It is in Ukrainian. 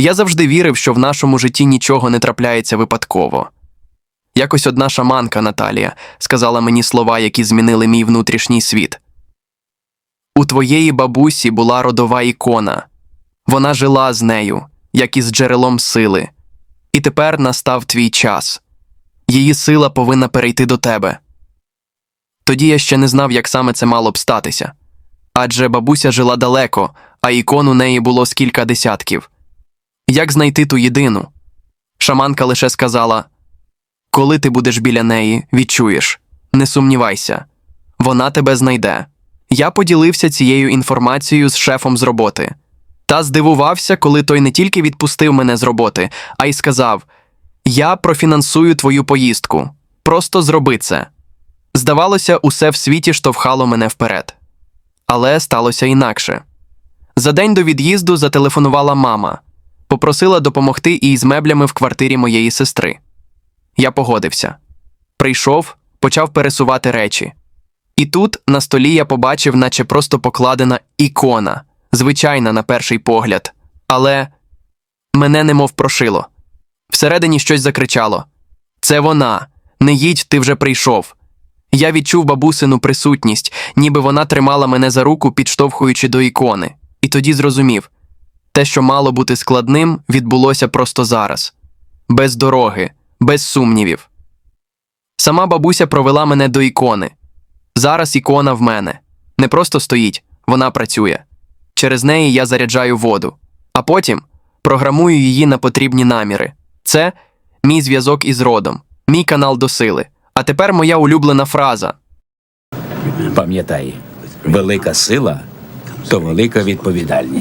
Я завжди вірив, що в нашому житті нічого не трапляється випадково. Якось одна шаманка Наталія сказала мені слова, які змінили мій внутрішній світ. У твоєї бабусі була родова ікона. Вона жила з нею, як із джерелом сили. І тепер настав твій час. Її сила повинна перейти до тебе. Тоді я ще не знав, як саме це мало б статися. Адже бабуся жила далеко, а ікон у неї було з кілька десятків. Як знайти ту єдину? Шаманка лише сказала: Коли ти будеш біля неї, відчуєш, не сумнівайся, вона тебе знайде. Я поділився цією інформацією з шефом з роботи. Та здивувався, коли той не тільки відпустив мене з роботи, а й сказав: Я профінансую твою поїздку. Просто зроби це. Здавалося, усе в світі штовхало мене вперед. Але сталося інакше. За день до від'їзду зателефонувала мама, попросила допомогти їй з меблями в квартирі моєї сестри. Я погодився. Прийшов, почав пересувати речі. І тут на столі я побачив, наче просто покладена ікона, звичайна на перший погляд, але мене немов прошило. Всередині щось закричало: Це вона, не їдь, ти вже прийшов. Я відчув бабусину присутність, ніби вона тримала мене за руку, підштовхуючи до ікони, і тоді зрозумів те, що мало бути складним, відбулося просто зараз, без дороги, без сумнівів. Сама бабуся провела мене до ікони. Зараз ікона в мене. Не просто стоїть, вона працює. Через неї я заряджаю воду, а потім програмую її на потрібні наміри. Це мій зв'язок із родом, мій канал до сили. А тепер моя улюблена фраза. Пам'ятай, велика сила то велика відповідальність.